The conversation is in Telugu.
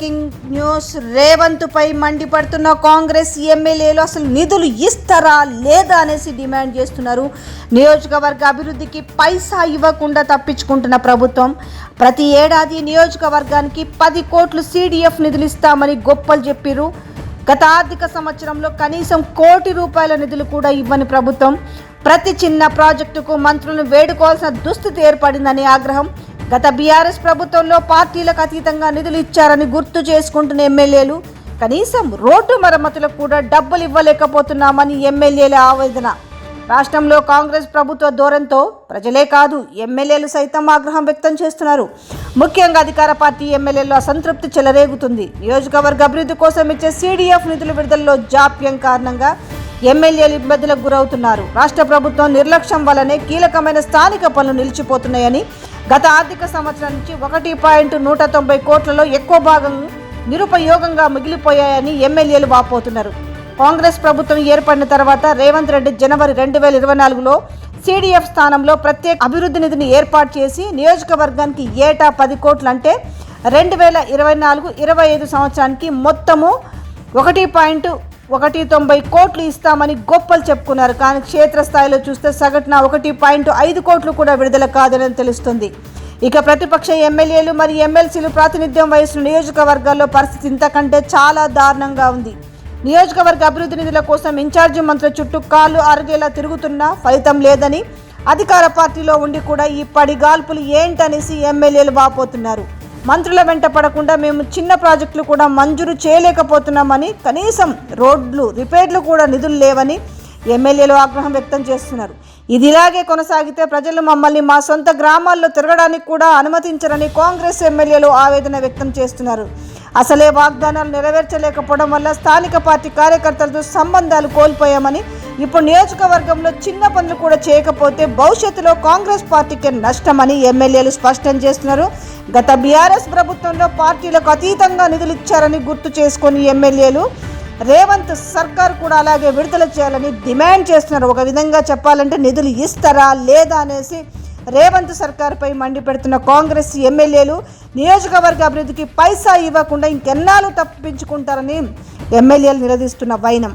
Breaking news. రేవంత్ పై మండిపడుతున్న కాంగ్రెస్ ఎమ్మెల్యేలు అసలు నిధులు ఇస్తారా లేదా అనేసి డిమాండ్ చేస్తున్నారు. నియోజకవర్గ అభివృద్ధికి పైసా ఇవ్వకుండా తప్పించుకుంటున్న ప్రభుత్వం. ప్రతి ఏడాది నియోజకవర్గానికి పది కోట్లు సీడీఎఫ్ నిధులు ఇస్తామని గొప్పలు చెప్పిరు గత ఆర్థిక సంవత్సరంలో కనీసం కోటి రూపాయల నిధులు కూడా ఇవ్వని ప్రభుత్వం. ప్రతి చిన్న ప్రాజెక్టుకు మంత్రులను వేడుకోవాల్సిన దుస్థితి ఏర్పడిందని ఆగ్రహం. గత బీఆర్ఎస్ ప్రభుత్వంలో పార్టీలకు అతీతంగా నిధులు ఇచ్చారని గుర్తు చేసుకుంటున్న ఎమ్మెల్యేలు కనీసం రోడ్డు మరమ్మతులకు కూడా డబ్బులు ఇవ్వలేకపోతున్నామని ఎమ్మెల్యేల ఆవేదన. రాష్ట్రంలో కాంగ్రెస్ ప్రభుత్వ ధోరణితో ప్రజలే కాదు ఎమ్మెల్యేలు సైతం ఆగ్రహం వ్యక్తం చేస్తున్నారు. ముఖ్యంగా అధికార పార్టీ ఎమ్మెల్యేలు అసంతృప్తి చెలరేగుతుంది. నియోజకవర్గ అభివృద్ధి కోసం ఇచ్చే సీడీఎఫ్ నిధుల విడుదలలో జాప్యం కారణంగా ఎమ్మెల్యేలు ఇబ్బందులకు గురవుతున్నారు. రాష్ట్ర ప్రభుత్వం నిర్లక్ష్యం వల్లనే కీలకమైన స్థానిక పనులు నిలిచిపోతున్నాయని గత ఆర్థిక సంవత్సరం నుంచి ఒకటి పాయింట్ నూట తొంభై కోట్లలో ఎక్కువ భాగం నిరుపయోగంగా మిగిలిపోయాయని ఎమ్మెల్యేలు వాపోతున్నారు. కాంగ్రెస్ ప్రభుత్వం ఏర్పడిన తర్వాత రేవంత్ రెడ్డి జనవరి రెండు వేల ఇరవై నాలుగులో సిడిఎఫ్ స్థానంలో ప్రత్యేక అభివృద్ధి నిధిని ఏర్పాటు చేసి నియోజకవర్గానికి ఏటా పది కోట్లు అంటే రెండు వేల ఇరవై నాలుగు ఇరవై ఐదు సంవత్సరానికి మొత్తము ఒకటి పాయింట్ ఒకటి తొంభై కోట్లు ఇస్తామని గొప్పలు చెప్పుకున్నారు. కానీ క్షేత్రస్థాయిలో చూస్తే సగటున ఒకటి పాయింట్ ఐదు కోట్లు కూడా విడుదల కాదని తెలుస్తుంది. ఇక ప్రతిపక్ష ఎమ్మెల్యేలు మరియు ఎమ్మెల్సీలు ప్రాతినిధ్యం వహిస్తున్న నియోజకవర్గాల్లో పరిస్థితి ఇంతకంటే చాలా దారుణంగా ఉంది. నియోజకవర్గ అభివృద్ధి నిధుల కోసం ఇన్ఛార్జి మంత్రుల చుట్టూ కాళ్ళు అరగేలా తిరుగుతున్నా ఫలితం లేదని అధికార పార్టీలో ఉండి కూడా ఈ పడిగాల్పులు ఏంటనేసి ఎమ్మెల్యేలు వాపోతున్నారు. మంత్రుల వెంట పడకుండా మేము చిన్న ప్రాజెక్టులు కూడా మంజూరు చేయలేకపోతున్నామని కనీసం రోడ్లు రిపేర్లు కూడా నిధులు లేవని ఎమ్మెల్యేలు ఆగ్రహం వ్యక్తం చేస్తున్నారు. ఇది ఇలాగే కొనసాగితే ప్రజలు మమ్మల్ని మా సొంత గ్రామాల్లో తిరగడానికి కూడా అనుమతించరని కాంగ్రెస్ ఎమ్మెల్యేలు ఆవేదన వ్యక్తం చేస్తున్నారు. అసలే వాగ్దానాలు నెరవేర్చలేకపోవడం వల్ల స్థానిక పార్టీ కార్యకర్తలతో సంబంధాలు కోల్పోయామని ఇప్పుడు నియోజకవర్గంలో చిన్న పనులు కూడా చేయకపోతే భవిష్యత్తులో కాంగ్రెస్ పార్టీకి నష్టమని ఎమ్మెల్యేలు స్పష్టం చేస్తున్నారు. గత బీఆర్ఎస్ ప్రభుత్వంలో పార్టీలకు అతీతంగా నిధులు ఇచ్చారని గుర్తు చేసుకొని ఎమ్మెల్యేలు రేవంత్ సర్కార్ కూడా అలాగే విడుదల చేయాలని డిమాండ్ చేస్తున్నారు. ఒక విధంగా చెప్పాలంటే నిధులు ఇస్తారా లేదా అనేసి రేవంత్ సర్కార్పై మండిపెడుతున్న కాంగ్రెస్ ఎమ్మెల్యేలు నియోజకవర్గ అభివృద్ధికి పైసా ఇవ్వకుండా ఇంకెన్నాళ్ళు తప్పించుకుంటారని ఎమ్మెల్యేలు నిలదీస్తున్న వైనం.